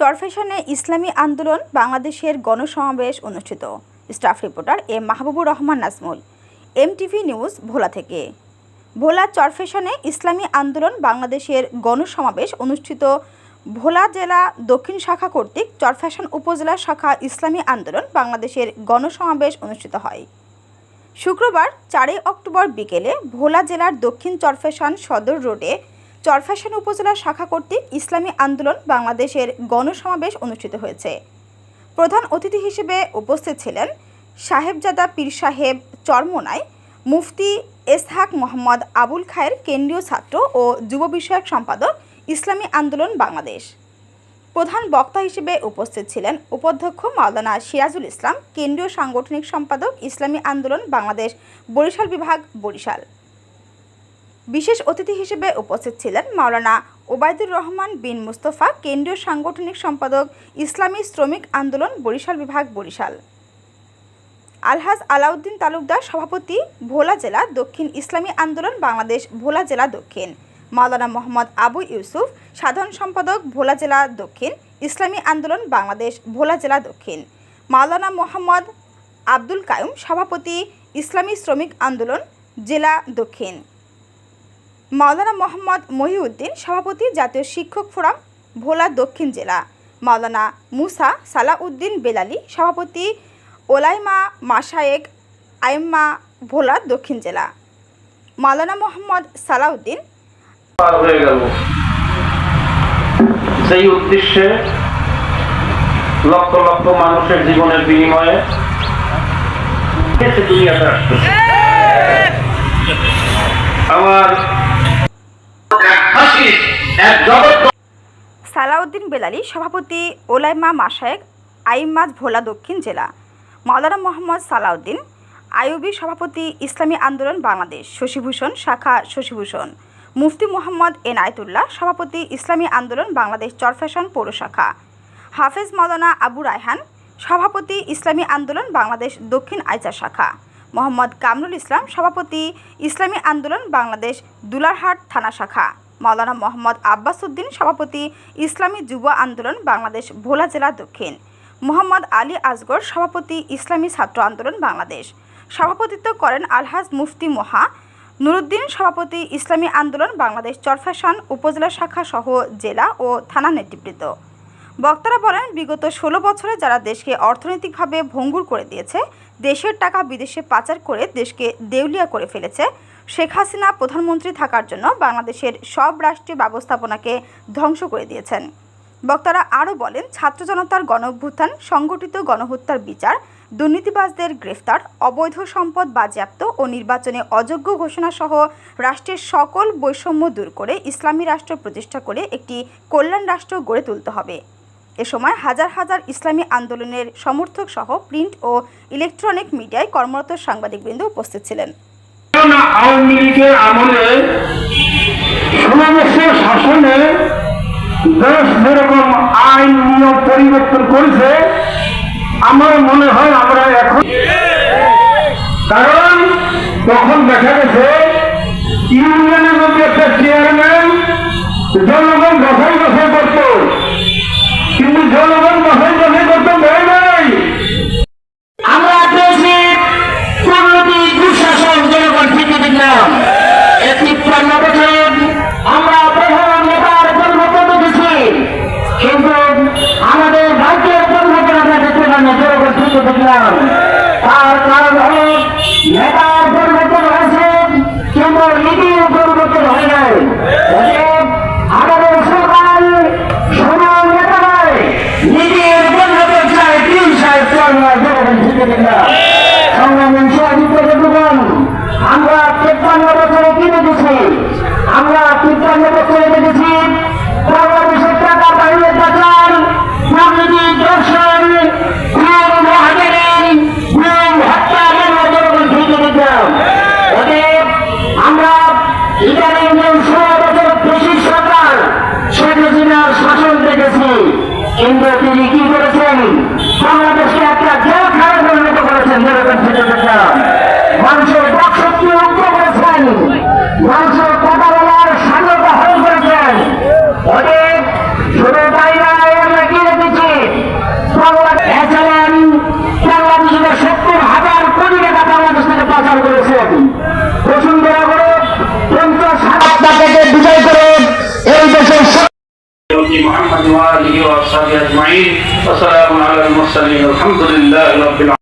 চরফেশনে ইসলামী আন্দোলন বাংলাদেশের গণসমাবেশ অনুষ্ঠিত। Staff reporter M Mahbubur Rahman Nazmul. MTV news Bhola থেকে। ভোলা চরফেশনে ইসলামী আন্দোলন বাংলাদেশের গণসমাবেশ অনুষ্ঠিত। ভোলা জেলা দক্ষিণ শাখা কর্তৃক চরফ্যাশন উপজেলা শাখা ইসলামী আন্দোলন বাংলাদেশের গণসমাবেশ অনুষ্ঠিত হয়। শুক্রবার চারই অক্টোবর বিকেলে ভোলা জেলার দক্ষিণ চরফ্যাশন সদর রোডে চরফ্যাশন উপজেলা শাখা কর্তৃক ইসলামী আন্দোলন বাংলাদেশের গণসমাবেশ অনুষ্ঠিত হয়েছে। প্রধান অতিথি হিসেবে উপস্থিত ছিলেন সাহেবজাদা পীর সাহেব চরমোনাই, মুফতি এসহাক মোহাম্মদ আবুল খায়ের কেন্দ্রীয় ছাত্র ও যুব বিষয়ক সম্পাদক ইসলামী আন্দোলন বাংলাদেশ। প্রধান বক্তা হিসেবে উপস্থিত ছিলেন উপাধ্যক্ষ মাওলানা সিরাজুল ইসলাম, কেন্দ্রীয় সাংগঠনিক সম্পাদক ইসলামী আন্দোলন বাংলাদেশ, বরিশাল বিভাগ, বরিশাল। বিশেষ অতিথি হিসেবে উপস্থিত ছিলেন মাওলানা ওবায়দুর রহমান বিন মুস্তফা, কেন্দ্রীয় সাংগঠনিক সম্পাদক ইসলামী শ্রমিক আন্দোলন, বরিশাল বিভাগ, বরিশাল। আলহাজ আলাউদ্দিন তালুকদার, সভাপতি, ভোলা জেলা দক্ষিণ ইসলামী আন্দোলন, বাংলাদেশ ভোলা জেলা দক্ষিণ। মাওলানা মোহাম্মদ আবু ইউসুফ, সাধারণ সম্পাদক ভোলা জেলা দক্ষিণ, ইসলামী আন্দোলন, বাংলাদেশ ভোলা জেলা দক্ষিণ। মাওলানা মোহাম্মদ আব্দুল কায়ুম, সভাপতি, ইসলামী শ্রমিক আন্দোলন, জেলা দক্ষিণ। মাওলানা মোহাম্মদ মহিউদ্দিন সভাপতি জাতীয় শিক্ষক ফোরাম ভোলা দক্ষিণ জেলা। মাওলানা মুসা সালাউদ্দিন বেলালি সভাপতি ওলাইমা মাসায়েক আইম্মা ভোলা দক্ষিণ জেলা। মাওলানা মোহাম্মদ সালাউদ্দিন সেই উদ্দেশ্যে লক্ষ লক্ষ মানুষের জীবনের বিনিময়ে দুনিয়াতে আসতেছে। আমার সালাউদ্দিন বেলালি, সভাপতি ওলাইমা মাসায়েক আইম্মাজ ভোলা দক্ষিণ জেলা, মাওলানা মোহাম্মদ সালাউদ্দিন আইউবি সভাপতি ইসলামী আন্দোলন বাংলাদেশ, শশীভূষণ, শাখা শশীভূষণ, মুফতি মোহাম্মদ এনায়েতুল্লাহ, সভাপতি ইসলামী আন্দোলন বাংলাদেশ চরফ্যাশন পৌর শাখা, হাফেজ মাওলানা আবু রায়হান, সভাপতি ইসলামী আন্দোলন বাংলাদেশ দক্ষিণ আইচা শাখা, মোহাম্মদ কামরুল ইসলাম, সভাপতি ইসলামী আন্দোলন বাংলাদেশ দুলারহাট থানা শাখা। মাওলানা মোহাম্মদ আব্বাস উদ্দিন সভাপতি ইসলামী যুব আন্দোলন বাংলাদেশ, ভোলা জেলা দক্ষিণ। মোহাম্মদ আলী আসগর সভাপতি ইসলামী ছাত্র আন্দোলন বাংলাদেশ। সভাপতিত্ব করেন আলহাজ মুফতি মোহা। নুরুদ্দিন সভাপতি ইসলামী আন্দোলন বাংলাদেশ চরফ্যাশন উপজেলা শাখা সহ জেলা ও থানা নেতৃবৃন্দ। বক্তারা বলেন, বিগত ষোলো বছরে যারা দেশকে অর্থনৈতিকভাবে ভঙ্গুর করে দিয়েছে, দেশের টাকা বিদেশে পাচার করে দেশকে দেউলিয়া করে ফেলেছে শেখ হাসিনা প্রধানমন্ত্রী থাকার জন্য বাংলাদেশের সব রাষ্ট্রীয় ব্যবস্থাপনাকে ধ্বংস করে দিয়েছেন। বক্তারা আরও বলেন, ছাত্র জনতার গণ অভ্যুত্থান সংগঠিত গণহত্যার বিচার, দুর্নীতিবাজদের গ্রেফতার, অবৈধ সম্পদ বাজেয়াপ্ত ও নির্বাচনে অযোগ্য ঘোষণা সহ রাষ্ট্রের সকল বৈষম্য দূর করে ইসলামী রাষ্ট্র প্রতিষ্ঠা করে একটি কল্যাণ রাষ্ট্র গড়ে তুলতে হবে। এ সময় হাজার হাজার ইসলামী আন্দোলনের সমর্থক সহ প্রিন্ট ও ইলেকট্রনিক মিডিয়ায় কর্মরত সাংবাদিকবৃন্দ উপস্থিত ছিলেন। আওয়ামী লীগের আমলে ষোলো শাসনে দেশ যেরকম আইন নিয়ম পরিবর্তন করেছে। আমার মনে হয় আমরা এখন কারণ তখন দেখা গেছে, ইউনিয়নের মধ্যে একটা চেয়ারম্যান জনগণ দফাই দফাই করত। কিন্তু জনগণ জনগণ থেকে দেখলাম সংগ্রামী সহযোগিতা বন্ধুগণ আমরা তিপ্পান্ন বছরে কি দেখেছি? আমরা তিপ্পান্ন বছরে দেখেছি বাংলাদেশের টাকা বাইরে পাচার রাজনীতি দর্শন খুন মহাজনী খুন محمد وآله وأصحابه أجمعين وسلام على المرسلين الحمد لله رب العالمين.